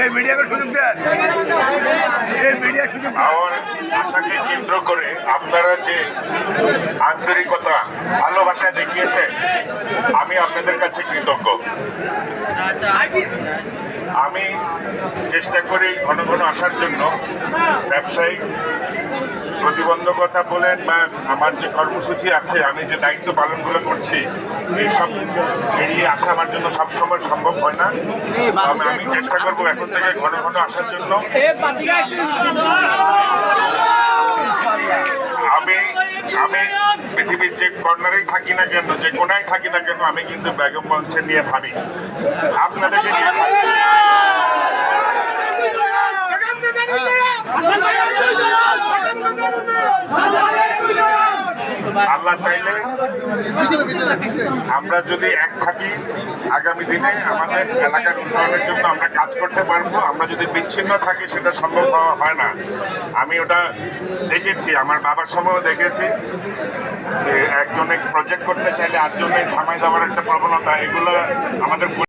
এই মিডিয়াকে সুযোগ দেন। এই মিডিয়া সুযোগ আমার আশাকে কেন্দ্র করে আপনারা যে আন্তরিকতা ভালোবাসা দেখিয়েছেন আমি আপনাদের কাছে কৃতজ্ঞ। আমি চেষ্টা করি ঘন ঘন আসার জন্য। ব্যবসায়িক প্রতিবন্ধকতা বলেন বা আমার যে কর্মসূচি আছে, আমি যে দায়িত্ব পালনগুলো করছি, এইসব এড়িয়ে আসা আমার জন্য সবসময় সম্ভব হয় না। তবে আমি চেষ্টা করব এখন থেকে ঘন ঘন আসার জন্য। আমি আমি পৃথিবীর যে কর্নারেই থাকি না কেন, যে কোনায় থাকি না কেন, আমি কিন্তু বেগম মঞ্চে নিয়ে ভাবি। আপনাদেরকে নিয়ে আল্লাহ চাইলে আমরা যদি এক থাকি, আগামী দিনে আমাদের এলাকার উন্নয়নের জন্য আমরা কাজ করতে পারব। আমরা যদি বিচ্ছিন্ন থাকি, সেটা সম্ভব হয় না। আমি ওটা দেখেছি, আমার বাবার সময়ও দেখেছি, যে একজনে প্রজেক্ট করতে চাইলে আটজনে থামাই দেওয়ার একটা প্রবণতা, এগুলো আমাদের